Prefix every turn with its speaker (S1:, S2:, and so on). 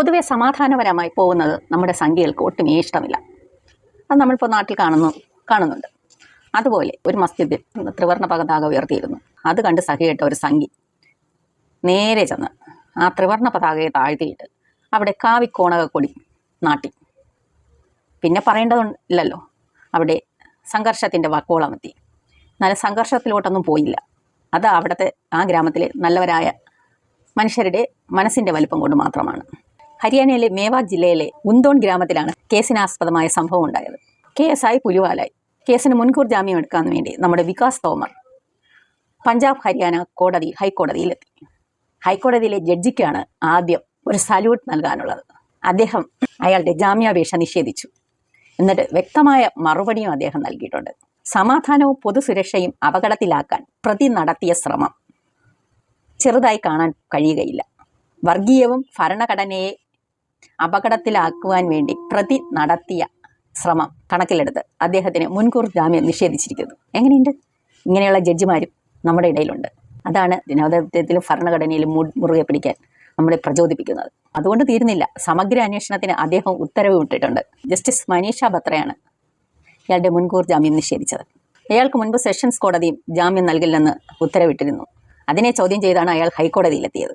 S1: പൊതുവെ സമാധാനപരമായി പോകുന്നത് നമ്മുടെ സംഖ്യകൾക്ക് ഒട്ടും ഇഷ്ടമില്ല. അത് നമ്മളിപ്പോൾ നാട്ടിൽ കാണുന്നു കാണുന്നുണ്ട്. അതുപോലെ ഒരു മസ്ജിദിൽ ത്രിവർണ പതാക ഉയർത്തിയിരുന്നു. അത് കണ്ട് സഹിയിട്ട ഒരു സംഖ്യ നേരെ ചെന്ന് ആ ത്രിവർണ പതാകയെ താഴ്ത്തിയിട്ട് അവിടെ കാവിക്കോണക കൊടി നാട്ടി. പിന്നെ പറയേണ്ടതില്ലല്ലോ അവിടെ സംഘർഷത്തിന്റെ വക്കോളമെത്തി. നല്ല സംഘർഷത്തിലോട്ടൊന്നും പോയില്ല. അത് അവിടുത്തെ ആ ഗ്രാമത്തിലെ നല്ലവരായ മനുഷ്യരുടെ മനസ്സിന്റെ വലിപ്പം കൊണ്ട് മാത്രമാണ്. ഹരിയാനയിലെ മേവാത് ജില്ലയിലെ ഉന്തോൺ ഗ്രാമത്തിലാണ് കേസിനാസ്പദമായ സംഭവം ഉണ്ടായത്. കെ എസ് ഐ പുലിവാലായി. കേസിന് മുൻകൂർ ജാമ്യം എടുക്കാൻ വേണ്ടി നമ്മുടെ വികാസ് തോമർ പഞ്ചാബ് ഹരിയാന കോടതി ഹൈക്കോടതിയിലെത്തി. ഹൈക്കോടതിയിലെ ജഡ്ജിക്കാണ് ആദ്യം ഒരു സല്യൂട്ട് നൽകാനുള്ളത്. അദ്ദേഹം അയാളുടെ ജാമ്യാപേക്ഷ നിഷേധിച്ചു. എന്നിട്ട് വ്യക്തമായ മറുപടിയും അദ്ദേഹം നൽകിയിട്ടുണ്ട്. സമാധാനവും പൊതുസുരക്ഷയും അപകടത്തിലാക്കാൻ പ്രതി നടത്തിയ ശ്രമം ചെറുതായി കാണാൻ കഴിയുകയില്ല. വർഗീയവും ഭരണഘടനയെ അപകടത്തിലാക്കുവാൻ വേണ്ടി പ്രതി നടത്തിയ ശ്രമം കണക്കിലെടുത്ത് അദ്ദേഹത്തിന് മുൻകൂർ ജാമ്യം നിഷേധിച്ചിരിക്കുന്നു. എങ്ങനെയുണ്ട്? ഇങ്ങനെയുള്ള ജഡ്ജിമാരും നമ്മുടെ ഇടയിലുണ്ട്. അതാണ് ജനാധിപത്യത്തിലും ഭരണഘടനയിലും മുറുകെ പിടിക്കാൻ നമ്മളെ പ്രചോദിപ്പിക്കുന്നത്. അതുകൊണ്ട് തീരുന്നില്ല. സമഗ്ര അന്വേഷണത്തിന് അദ്ദേഹം ഉത്തരവ് വിട്ടിട്ടുണ്ട് ജസ്റ്റിസ് മനീഷ ബത്രയാണ് ഇയാളുടെ മുൻകൂർ ജാമ്യം നിഷേധിച്ചത്. അയാൾക്ക് മുൻപ് സെഷൻസ് കോടതിയും ജാമ്യം നൽകില്ലെന്ന് ഉത്തരവിട്ടിരുന്നു. അതിനെ ചോദ്യം ചെയ്താണ് അയാൾ ഹൈക്കോടതിയിലെത്തിയത്.